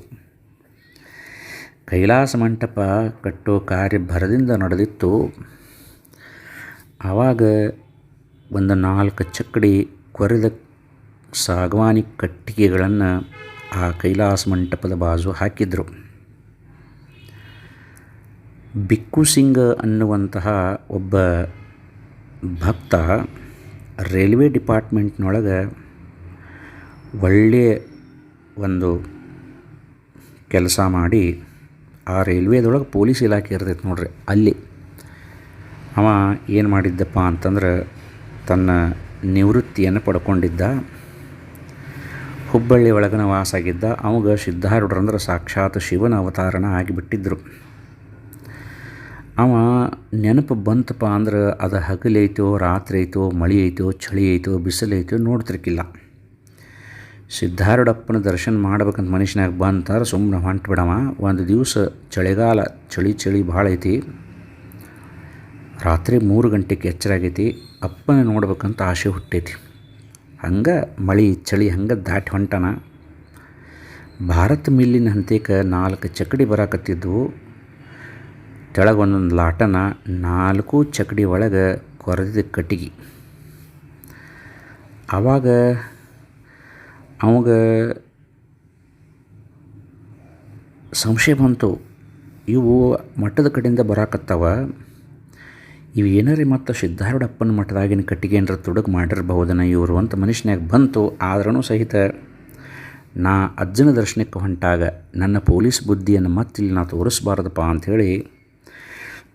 ಕೈಲಾಸ ಮಂಟಪ ಕಟ್ಟೋ ಕಾರ್ಯ ಭರದಿಂದ ನಡೆದಿತ್ತು. ಆವಾಗ ಒಂದು ನಾಲ್ಕು ಚಕ್ಕಡಿ ಕೊರೆದ ಸಾಗವಾನಿ ಕಟ್ಟಿಗೆಗಳನ್ನು ಆ ಕೈಲಾಸ ಮಂಟಪದ ಬಾಜು ಹಾಕಿದ್ರು. ಬಿಕ್ಕು ಸಿಂಗ್ ಅನ್ನುವಂತಹ ಒಬ್ಬ ಭಕ್ತ ರೈಲ್ವೆ ಡಿಪಾರ್ಟ್ಮೆಂಟ್ನೊಳಗೆ ಒಳ್ಳೆಯ ಒಂದು ಕೆಲಸ ಮಾಡಿ ಆ ರೈಲ್ವೆದೊಳಗೆ ಪೊಲೀಸ್ ಇಲಾಖೆ ಇರ್ತೈತೆ ನೋಡ್ರಿ ಅಲ್ಲಿ. ಅವ ಏನು ಮಾಡಿದ್ದಪ್ಪ ಅಂತಂದ್ರೆ ತನ್ನ ನಿವೃತ್ತಿಯನ್ನು ಪಡ್ಕೊಂಡಿದ್ದ. ಹುಬ್ಬಳ್ಳಿ ಒಳಗನ ವಾಸಾಗಿದ್ದ ಅವಾಗ ಸಿದ್ಧಾರೂಢರಂದ್ರೆ ಸಾಕ್ಷಾತ್ ಶಿವನ ಅವತಾರನ ಆಗಿಬಿಟ್ಟಿದ್ರು. ಅವ ನೆನಪು ಬಂತಪ್ಪ ಅಂದ್ರೆ ಅದು ಹಗಲೈತೋ ರಾತ್ರಿ ಐತೋ ಮಳೆ ಐತೋ ಚಳಿ ಐತೋ ಬಿಸಿಲೈತೋ ನೋಡ್ತಿರ್ಕಿಲ್ಲ. ಸಿದ್ಧಾರೂಢಪ್ಪನ ದರ್ಶನ ಮಾಡ್ಬೇಕಂತ ಮನುಷ್ಯನಾಗ ಬಂತಾರೆ ಸುಮ್ಮನೆ ಹೊಂಟು ಬಿಡವ ಒಂದು ದಿವಸ ಚಳಿಗಾಲ ಚಳಿ ಚಳಿ ಭಾಳ ಐತಿ ರಾತ್ರಿ ಮೂರು ಗಂಟೆಗೆ ಎಚ್ಚರಾಗೈತಿ. ಅಪ್ಪನ ನೋಡ್ಬೇಕಂತ ಆಸೆ ಹುಟ್ಟೈತಿ. ಹಂಗೆ ಮಳೆ ಚಳಿ ಹಂಗೆ ದಾಟಿ ಹೊಂಟಾನ. ಭಾರತ ಮಿಲ್ಲಿನ ಹಂತಕ್ಕೆ ನಾಲ್ಕು ಚಕಡಿ ಬರಾಕತ್ತಿದ್ವು. ಕೆಳಗೆ ಒಂದೊಂದು ಲಾಟನ ನಾಲ್ಕು ಚಕಡಿ ಒಳಗೆ ಕೊರೆದಿದ್ದ ಕಟ್ಟಿಗೆ. ಆವಾಗ ಅವಾಗ ಸಂಶಯ ಬಂತು. ಇವು ಮಟ್ಟದ ಕಡೆಯಿಂದ ಬರಾಕತ್ತಾವ. ಇವು ಏನಾರೇ ಮತ್ತು ಸಿದ್ಧಾರೂಢಪ್ಪನ ಮಠದಾಗಿನ ಕಟ್ಟಿಗೆ ಏನರ ತುಡುಗು ಮಾಡಿರ್ಬಹುದನ ಇವರು ಅಂತ ಮನುಷ್ಯನಾಗ ಬಂತು ಆದ್ರೂ ಸಹಿತ ನಾ ಅಜ್ಜನ ದರ್ಶನಕ್ಕೆ ಹೊಂಟಾಗ ನನ್ನ ಪೊಲೀಸ್ ಬುದ್ಧಿಯನ್ನು ಮತ್ತಿಲ್ಲಿ ನಾ ತೋರಿಸ್ಬಾರ್ದಪ್ಪ ಅಂಥೇಳಿ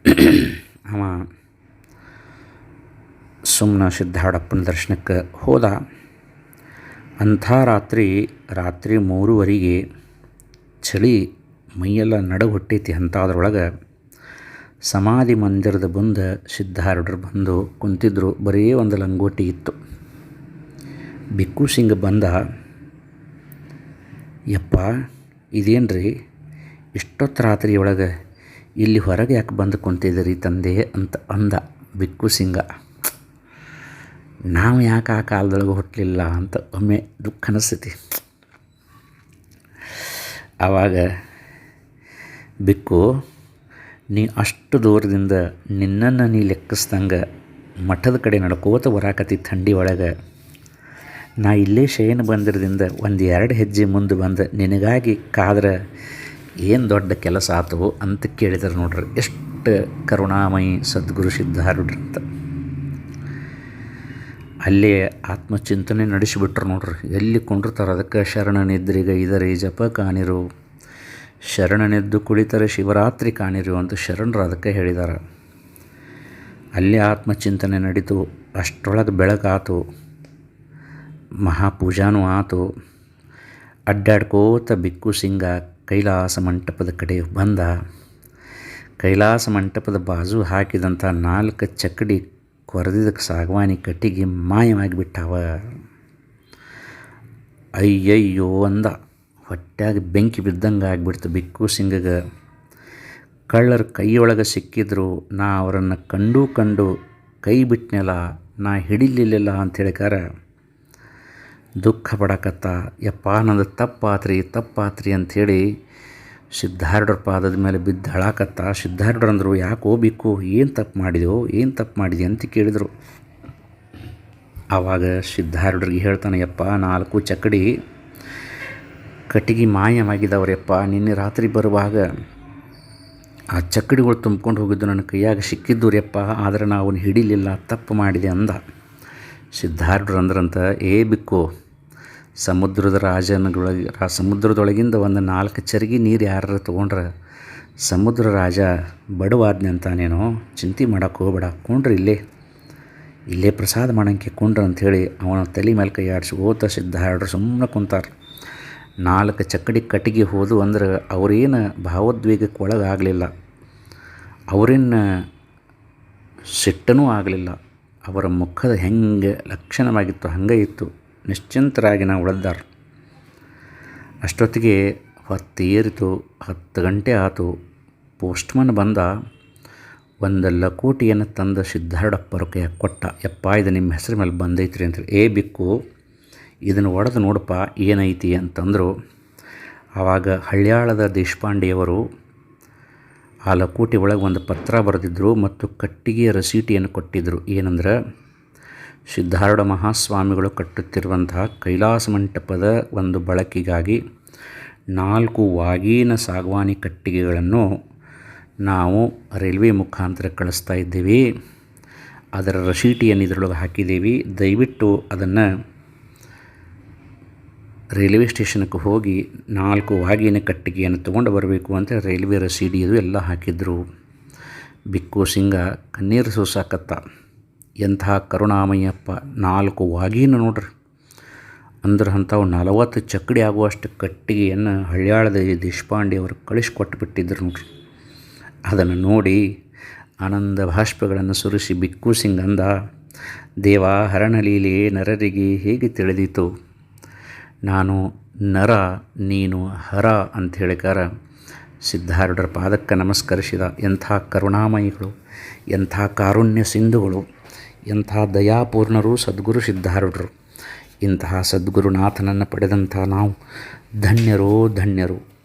ಅವ ಸುಮ್ಮನೆ ಸಿದ್ಧಾರೂಢಪ್ಪನ ದರ್ಶನಕ್ಕೆ ಹೋದ. ಅಂಥ ರಾತ್ರಿ ರಾತ್ರಿ ಮೂರುವರೆಗೆ ಚಳಿ ಮೈಯೆಲ್ಲ ನಡುಗು ಹುಟ್ಟೈತಿ ಅಂಥದ್ರೊಳಗೆ ಸಮಾಧಿ ಮಂದಿರದ ಮುಂದೆ ಸಿದ್ಧಾರೂಢರು ಬಂದು ಕುಂತಿದ್ರು. ಬರೀ ಒಂದು ಲಂಗೋಟಿ ಇತ್ತು. ಬಿಕ್ಕು ಸಿಂಗ್ ಬಂದ, ಯಪ್ಪ, ಇದೇನ್ರಿ? ಇಷ್ಟೊತ್ತು ರಾತ್ರಿ ಒಳಗೆ ಇಲ್ಲಿ ಹೊರಗೆ ಯಾಕೆ ಬಂದು ಕುಂತಿದ್ದೀರಿ ತಂದೆ? ಅಂತ ಅಂದ ಬಿಕ್ಕು ಸಿಂಗ. ನಾವು ಯಾಕೆ ಆ ಕಾಲದೊಳಗೆ ಹುಟ್ಟಲಿಲ್ಲ ಅಂತ ಒಮ್ಮೆ ದುಃಖ ಅನಿಸ್ತೈತಿ. ಆವಾಗ ಬಿಕ್ಕು ನೀ ಅಷ್ಟು ದೂರದಿಂದ ನಿನ್ನನ್ನು ನೀ ಲೆಕ್ಕಿಸ್ದಂಗೆ ಮಠದ ಕಡೆ ನಡ್ಕೋತ ಬರಾಕತ್ತಿ ಥಂಡಿ ಒಳಗೆ. ನಾ ಇಲ್ಲೇ ಶಯನ ಬಂದಿರದಿಂದ ಒಂದು ಎರಡು ಹೆಜ್ಜೆ ಮುಂದೆ ಬಂದು ನಿನಗಾಗಿ ಕಾದ್ರೆ ಏನು ದೊಡ್ಡ ಕೆಲಸ ಆತವೋ ಅಂತ ಕೇಳಿದ್ರು ನೋಡ್ರಿ. ಎಷ್ಟು ಕರುಣಾಮಯಿ ಸದ್ಗುರು ಅಂತ. ಅಲ್ಲೇ ಆತ್ಮಚಿಂತನೆ ನಡೆಸಿಬಿಟ್ರು ನೋಡ್ರಿ. ಎಲ್ಲಿ ಕೊಂಡಿರ್ತಾರೆ ಅದಕ್ಕೆ ಶರಣನಿದ್ರಿಗ ಇದರಿ ಜಪ ಕಾಣಿರು ಶರಣನೆದ್ದು ಕುಳಿತರೆ ಶಿವರಾತ್ರಿ ಕಾಣಿರು ಅಂತ ಶರಣರು ಅದಕ್ಕೆ ಹೇಳಿದ್ದಾರೆ ಅಲ್ಲಿ ಆತ್ಮಚಿಂತನೆ ನಡೀತು, ಅಷ್ಟರೊಳಗೆ ಬೆಳಕಾತು, ಮಹಾಪೂಜಾನೂ ಆತು. ಅಡ್ಡಾಡ್ಕೋತ ಬಿಕ್ಕು ಸಿಂಗ ಕೈಲಾಸ ಮಂಟಪದ ಕಡೆ ಬಂದ. ಕೈಲಾಸ ಮಂಟಪದ ಬಾಜು ಹಾಕಿದಂಥ ನಾಲ್ಕು ಚಕ್ಕಡಿ ಕೊರೆದಿದ್ದಕ್ಕೆ ಸಾಗವಾನಿ ಕಟ್ಟಿಗೆ ಮಾಯವಾಗಿಬಿಟ್ಟಾವ ಅಯ್ಯಯ್ಯೋ ಅಂದ. ಹೊಟ್ಯಾಗ ಬೆಂಕಿ ಬಿದ್ದಂಗೆ ಆಗಿಬಿಡ್ತು ಬಿಕ್ಕು ಸಿಂಗಗ. ಕಳ್ಳರ ಕೈಯೊಳಗೆ ಸಿಕ್ಕಿದ್ರು, ನಾ ಅವರನ್ನು ಕಂಡು ಕಂಡು ಕೈ ಬಿಟ್ಟನೆಲ್ಲ ನಾ ಹಿಡಿಲಿಲ್ಲ ಅಂತ ಹೇಳಿಕಾರ ದುಃಖ ಪಡಕತ್ತ, ಯಪ್ಪ ನಂದು ತಪ್ಪಾತ್ರಿ ತಪ್ಪಾತ್ರಿ ಅಂಥೇಳಿ ಸಿದ್ಧಾರ್ಢರ ಪಾದದ ಮೇಲೆ ಬಿದ್ದು ಹಳಾಕತ್ತ. ಸಿದ್ಧಾರ್ಢರು ಅಂದರು ಯಾಕೋ ಹೋಗ್ಬೇಕು ಏನು ತಪ್ಪು ಮಾಡಿದೆವು ಏನು ತಪ್ಪು ಮಾಡಿದೆ ಅಂತ ಕೇಳಿದರು. ಆವಾಗ ಸಿದ್ಧಾರ್ಢರಿಗೆ ಹೇಳ್ತಾನೆ, ಯಪ್ಪ ನಾಲ್ಕು ಚಕ್ಕಡಿ ಕಟ್ಟಿಗೆ ಮಾಯವಾಗಿದ್ದವ್ರಪ್ಪ. ನಿನ್ನೆ ರಾತ್ರಿ ಬರುವಾಗ ಆ ಚಕ್ಕಡಿಗಳು ತುಂಬ್ಕೊಂಡು ಹೋಗಿದ್ದು ನನ್ನ ಕೈಯಾಗ ಸಿಕ್ಕಿದ್ದು ರೆಪ್ಪ ಆದರೆ ನಾವು ಅವನು ಹಿಡಿಲಿಲ್ಲ, ತಪ್ಪು ಮಾಡಿದೆ ಅಂದ. ಸಿದ್ಧಾರ್ಢರು ಅಂದ್ರಂತ ಏ ಬಿಕ್ಕು, ಸಮುದ್ರದ ರಾಜನಗಳೊಳಗೆ ರಾ, ಸಮುದ್ರದೊಳಗಿಂದ ಒಂದು ನಾಲ್ಕು ಚರಗಿ ನೀರು ಯಾರು ತೊಗೊಂಡ್ರೆ ಸಮುದ್ರ ರಾಜ ಬಡವಾದ್ನೆ ಅಂತಾನೇನೋ, ಚಿಂತೆ ಮಾಡೋಕ್ಕೆ ಹೋಗ್ಬೇಡ, ಕೊಂಡ್ರೆ ಇಲ್ಲೇ. ಇಲ್ಲೇ ಪ್ರಸಾದ ಮಾಡೋಂಗೆ ಅಂತ ಅಂಥೇಳಿ ಅವನ ತಲೆ ಮೇಲೆ ಕೈ ಆಡಿಸಿ ಓತ ಸಿದ್ಧಾರ್ಢರು ಸುಮ್ಮನೆ ಕುಂತಾರೆ. ನಾಲ್ಕು ಚಕ್ಕಡಿ ಕಟ್ಟಿಗೆ ಹೋದು ಅಂದ್ರೆ ಅವರೇನು ಭಾವೋದ್ವೇಗಕ್ಕೆ ಒಳಗಾಗಲಿಲ್ಲ. ಅವರೇನು ಸಿಟ್ಟನೂ ಆಗಲಿಲ್ಲ. ಅವರ ಮುಖದ ಹೆಂಗೆ ಲಕ್ಷಣವಾಗಿತ್ತು, ಹಂಗೆ ಇತ್ತು. ನಿಶ್ಚಿಂತರಾಗಿ ನಾವು ಉಳಿದಾರ. ಅಷ್ಟೊತ್ತಿಗೆ ಹೊತ್ತೇರಿತು ಹತ್ತು ಗಂಟೆ ಆತು. ಪೋಸ್ಟ್ಮನ್ ಬಂದ, ಒಂದು ಲಕೋಟಿಯನ್ನು ತಂದ ಸಿದ್ಧಾರ್ಡಪ್ಪರ ಕೈಯಾಗ ಕೊಟ್ಟ. ಯಪ್ಪ, ಇದು ನಿಮ್ಮ ಹೆಸರು ಮೇಲೆ ಬಂದೈತ್ರಿ ಅಂತೇಳಿ ಏ, ಬಿಕ್ಕು ಇದನ್ನು ಒಡೆದು ನೋಡಪ್ಪ, ಏನೈತಿ ಅಂತಂದರು. ಆವಾಗ ಹಳ್ಯಾಳದ ದೇಶಪಾಂಡೆಯವರು ಆ ಲಕೋಟಿ ಒಳಗೆ ಒಂದು ಪತ್ರ ಬರೆದಿದ್ದರು ಮತ್ತು ಕಟ್ಟಿಗೆಯ ರಸೀಟಿಯನ್ನು ಕೊಟ್ಟಿದ್ದರು ಏನಂದ್ರೆ, ಸಿದ್ಧಾರೂಢ ಮಹಾಸ್ವಾಮಿಗಳು ಕಟ್ಟುತ್ತಿರುವಂತಹ ಕೈಲಾಸ ಮಂಟಪದ ಒಂದು ಬಳಕೆಗಾಗಿ ನಾಲ್ಕು ವಾಗಿನ ಸಾಗವಾನಿ ಕಟ್ಟಿಗೆಗಳನ್ನು ನಾವು ರೈಲ್ವೆ ಮುಖಾಂತರ ಕಳಿಸ್ತಾ ಇದ್ದೀವಿ. ಅದರ ರಸೀಟಿಯನ್ನು ಇದರೊಳಗೆ ಹಾಕಿದ್ದೀವಿ. ದಯವಿಟ್ಟು ಅದನ್ನು ರೈಲ್ವೆ ಸ್ಟೇಷನ್ಗೆ ಹೋಗಿ ನಾಲ್ಕು ವಾಗಿನ ಕಟ್ಟಿಗೆಯನ್ನು ತೊಗೊಂಡು ಬರಬೇಕು ಅಂತ ರೈಲ್ವೆ ರಸೀಡಿ ಇದು ಎಲ್ಲ ಹಾಕಿದ್ರು. ಬಿಕ್ಕು ಸಿಂಗ, ಕಣ್ಣೀರು ಸೂಸಾಕತ್ತ. ಎಂಥ ಕರುಣಾಮಯ್ಯಪ್ಪ ನಾಲ್ಕು ವಾಗಿನ ನೋಡ್ರಿ. ಅಂದ್ರೆ ಅಂಥವು ನಲವತ್ತು ಚಕ್ಕಡಿ ಆಗುವಷ್ಟು ಕಟ್ಟಿಗೆಯನ್ನು ಹಳ್ಯಾಳದ ದೇಶಪಾಂಡೆಯವರು ಕಳಿಸ್ಕೊಟ್ಟು ಕಳಿಸ್ಕೊಟ್ಬಿಟ್ಟಿದ್ರು ನೋಡ್ರಿ. ಅದನ್ನು ನೋಡಿ ಆನಂದ ಭಾಷ್ಪಗಳನ್ನು ಸುರಿಸಿ ಬಿಕ್ಕು ಸಿಂಗ್ ಅಂದ, ದೇವ ಹರಣಲೀಲೆ ನರರಿಗೆ ಹೇಗೆ ತಿಳಿದಿತು? ನಾನು ನರ, ನೀನು ಹರ ಅಂತ ಹೇಳಿಕಾರ ಸಿದ್ಧಾರೂಢರ ಪಾದಕ್ಕೆ ನಮಸ್ಕರಿಸಿದ ಎಂಥ ಕರುಣಾಮಯಿಗಳು, ಎಂಥ ಕಾರುಣ್ಯ ಸಿಂಧುಗಳು, ಎಂಥ ದಯಾಪೂರ್ಣರು ಸದ್ಗುರು ಸಿದ್ಧಾರೂಢರು. ಇಂತಹ ಸದ್ಗುರುನಾಥನನ್ನು ಪಡೆದಂಥ ನಾವು ಧನ್ಯರೋ ಧನ್ಯರು.